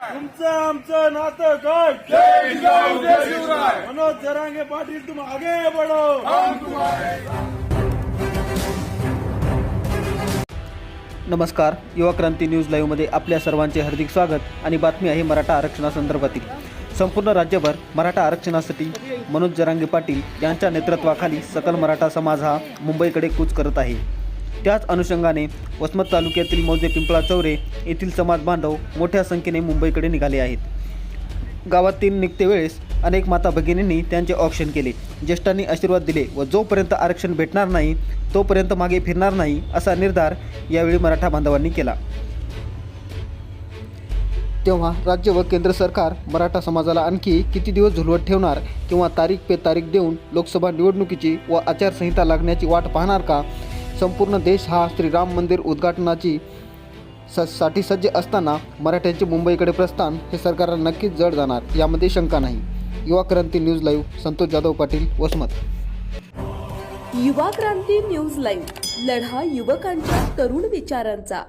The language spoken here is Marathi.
तुमचं आमचं नातं काय? जय जिजाऊ जय शिवराय. मनोज जरांगे पाटील तुम आगे बढ़ो. नमस्कार युवा क्रांती न्यूज लाईव्हमध्ये आपल्या सर्वांचे हार्दिक स्वागत आणि बातमी आहे मराठा आरक्षणासंदर्भातील. संपूर्ण राज्यभर मराठा आरक्षणासाठी मनोज जरांगे पाटील यांच्या नेतृत्वाखाली सकल मराठा समाज हा मुंबईकडे कूच करत आहे. त्याच अनुषंगाने वसमत तालुक्यातील मौजे पिंपळा चौरे येथील समाज बांधव मोठ्या संख्येने मुंबईकडे निघाले आहेत. गावातील निघते वेळेस अनेक माता भगिनींनी त्यांचे ऑप्शन केले. ज्येष्ठांनी आशीर्वाद दिले व जोपर्यंत आरक्षण भेटणार नाही तोपर्यंत मागे फिरणार नाही असा निर्धार यावेळी मराठा बांधवांनी केला. तेव्हा राज्य व केंद्र सरकार मराठा समाजाला आणखी किती दिवस झुलवत ठेवणार किंवा तारीख पे तारीख देऊन लोकसभा निवडणुकीची व आचारसंहिता लागण्याची वाट पाहणार का संपूर्ण देश हा श्रीराम मंदिर उद्घाटनाची स साठी सज्ज असताना मराठ्यांचे मुंबईकडे प्रस्थान हे सरकारला नक्कीच जड जाणार यामध्ये शंका नाही. Yuva Kranti news live Santosh Jadhav Patil Vasmat. Yuva Kranti news live लढा युवकांच्या तरुण विचारांचा.